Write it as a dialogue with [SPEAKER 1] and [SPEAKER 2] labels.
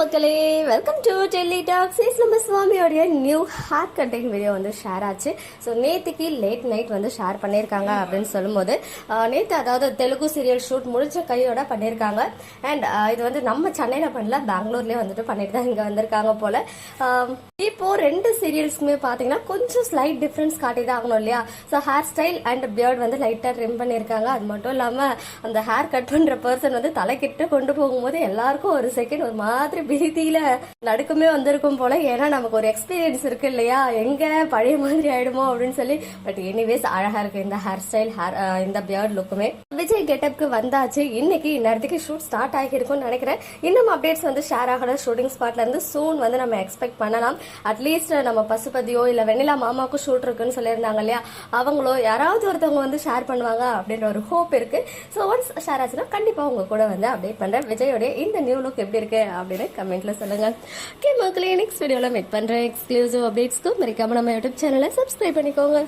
[SPEAKER 1] மக்களே welcome to Delhi talks is நம்ம சுவாமியோடைய நியூ ஹேர் கட்டிங் வீடியோ வந்து ஷேர் ஆச்சு. ஸோ நேற்றுக்கு லேட் நைட் வந்து ஷேர் பண்ணியிருக்காங்க அப்படின்னு சொல்லும்போது நேற்று அதாவது தெலுங்கு சீரியல் ஷூட் முடிச்ச கையோட பண்ணியிருக்காங்க. அண்ட் இது வந்து நம்ம சென்னையில் பண்ணல பெங்களூர்லேயே வந்துட்டு பண்ணிட்டு தான் இங்கே வந்திருக்காங்க போல. இப்போது இப்போ ரெண்டு சீரியல்ஸுமே பார்த்தீங்கன்னா கொஞ்சம் ஸ்லைட் டிஃப்ரென்ஸ் காட்டி தான் ஆகணும் இல்லையா? So hair style and beard வந்து லைட்டாக ட்ரிம் பண்ணியிருக்காங்க. அது மட்டும் இல்லாமல் அந்த ஹேர் கட் பண்ணுற பர்சன் வந்து தலைக்கிட்டு கொண்டு போகும்போது எல்லாருக்கும் ஒரு செகண்ட் ஒரு மாதிரி பீதியில நடுக்கமே வந்திருக்கும் போல ஏன்னா நமக்கு ஒரு எக்ஸ்பீரியன்ஸ் இருக்கு இல்லையா? எங்க பழைய மாதிரி ஆயிடுமோ அப்படின்னு சொல்லி. பட் எனிவேஸ் அழகா இருக்கு இந்த ஹேர் ஸ்டைல் ஹேர் இந்த பியர்ட் லுக்குமே விஜய் கெட்டப்க்கு வந்தாச்சு. இன்னைக்கு இந்நேரத்துக்கு ஷூட் ஸ்டார்ட் ஆகியிருக்கும்னு நினைக்கிறேன். இன்னும் அப்டேட்ஸ் வந்து ஷேர் ஆகிற ஷூட்டிங் ஸ்பாட்ல இருந்து சூன் வந்து நம்ம எக்ஸ்பெக்ட் பண்ணலாம். அட்லீஸ்ட் நம்ம பசுபதியோ இல்ல வெண்ணிலா மாமாவுக்கும் ஷூட் இருக்குன்னு சொல்லியிருந்தாங்க இல்லையா? அவங்களோ யாராவது ஒருத்தவங்க வந்து ஷேர் பண்ணுவாங்க அப்படின்ற ஒரு ஹோப் இருக்கு. ஸோ ஒன்ஸ் ஷேர் ஆச்சுன்னா கண்டிப்பா உங்க கூட வந்து அப்டேட் பண்றேன். விஜயோடைய இந்த நியூ லுக் எப்படி இருக்கு அப்படின்னு கமெண்ட்ல சொல்லுங்க. ஓகே மக்களே நெக்ஸ்ட் வீடியோவில் மீட் பண்றேன் எக்ஸ்க்ளூசிவ் அப்டேட்ஸ்க்கு மறக்காம நம்ம யூடியூப் சேனலை சப்ஸ்கிரைப் பண்ணிக்கோங்க.